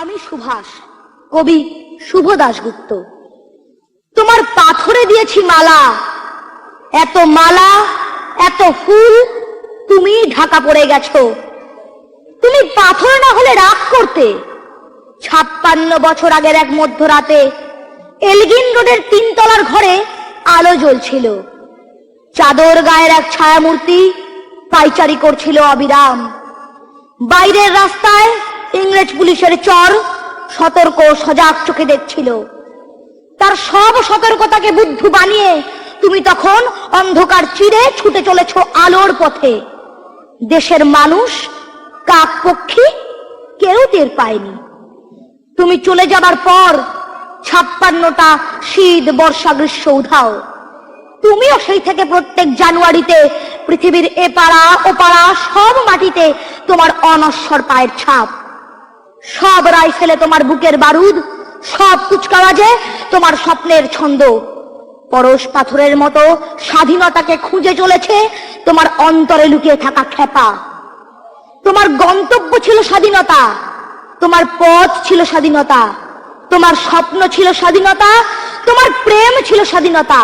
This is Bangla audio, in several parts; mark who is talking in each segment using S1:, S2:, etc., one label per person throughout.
S1: আমি সুভাষ, কবি শুভ দাশগুপ্ত। তোমার পাথরে দিয়েছি মালা। এত মালা, এত ফুল তুমি ঢাকা পড়ে গেছো। তুমি পাথর না হলে রাগ করতে। ছাপ্পান্ন বছর আগের এক মধ্যরাতে এলগিন রোডের তিনতলার ঘরে আলো জ্বলছিল। চাদর গায়ের এক ছায়ামূর্তি পাইচারি করছিল অবিরাম। বাইরের রাস্তায় ইংরেজ পুলিশের চর সতর্ক সজাগ চোখে দেখছিল। তার সব সতর্কতাকে বুদ্ধু বানিয়ে তুমি তখন অন্ধকার চিরে ছুটে চলেছ আলোর পথে। দেশের মানুষ, কাক পক্ষী কেউ টের পায়নি। তুমি চলে যাবার পর ছাপ্পান্নটা শীত বর্ষা গ্রীষ্ম উধাও। তুমিও সেই থেকে প্রত্যেক জানুয়ারিতে পৃথিবীর এপাড়া ওপাড়া সব মাটিতে তোমার অনশ্বর পায়ের ছাপ। সব রাইফেলে তোমার বুকের বারুদ, সব কুচকাওয়াজে তোমার স্বপ্নের ছন্দ। পরশ পাথরের মতো স্বাধীনতাকে খুঁজে চলেছে তোমার অন্তরে লুকিয়ে থাকা খেপা। তোমার গন্তব্য ছিল স্বাধীনতা, তোমার পথ ছিল স্বাধীনতা, তোমার স্বপ্ন ছিল স্বাধীনতা, তোমার প্রেম ছিল স্বাধীনতা।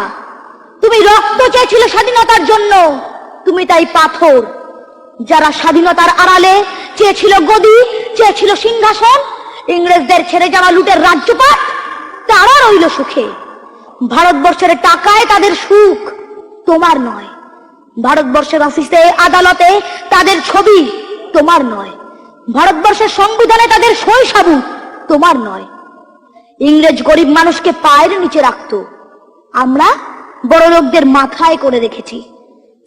S1: তুমি রক্ত চেয়েছিল স্বাধীনতার জন্য, তুমি তাই পাথর। যারা স্বাধীনতার আড়ালে চেয়েছিল গদি, চেয়েছিল সিংহাসন, ইংরেজদের ছেড়ে যাওয়া লুটের রাজ্যপাট, তারা রইল সুখে। ভারতবর্ষের টাকায় তাদের সুখ তোমার নয়। ভারতবর্ষের অফিসে আদালতে তাদের ছবি তোমার নয়। ভারতবর্ষের সংবিধানে তাদের শৈশাবু তোমার নয়। ইংরেজ গরিব মানুষকে পায়ের নিচে রাখত। আমরা বড় লোকদের মাথায় করে রেখেছি।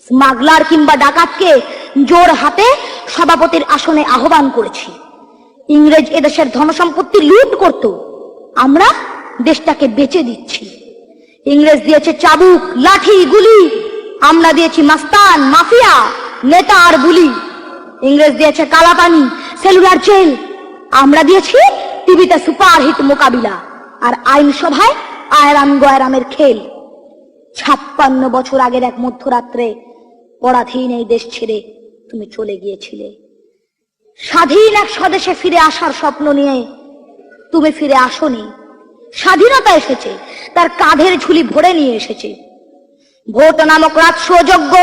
S1: স্মাগলার কিংবা ডাকাতকে জোর হাতে সভাপতির আসনে আহ্বান করেছি। ইংরেজ এদেশের ধনসম্পত্তি লুট করত। আমরা দেশটাকে বেচে দিচ্ছি। ইংরেজ দিয়েছে চাবুক, লাঠি, গুলি। আমরা দিয়েছি মাস্তান, মাফিয়া, নেতা আর বুলি। ইংরেজ দিয়েছে কালাপানি, সেলুলার জেল। আমরা দিয়েছি টিভিতে সুপারহিট মোকাবিলা আর আইনসভায় আয়রাম গয়রামের খেল। ছাপ্পান্ন বছর আগের এক মধ্যরাত্রে পরাধীন এই দেশ ছেড়ে তুমি চলে গিয়েছিলে। স্বাধীন এক স্বদেশে ফিরে আসার স্বপ্ন নিয়ে তুমি ফিরে আসনি। স্বাধীনতা এসেছে, তার কাঁধের ঝুলি ভরে নিয়ে এসেছে। ভোট নামক রাজস্বযোগ্য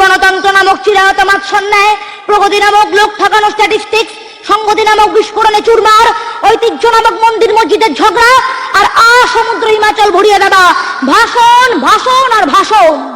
S1: গণতন্ত্র নামক চিরায়ত মাৎসন্যায়, প্রগতি নামক লোক ঠকানো স্ট্যাটিস্টিক্স সংগতি নামক বিস্ফোরণে চুরমার, ঐতিহ্য নামক মন্দির মসজিদের ঝগড়া, আর আ সমুদ্র হিমাচল ভরিয়ে দেওয়া ভাষণ ভাষণ আর ভাষণ।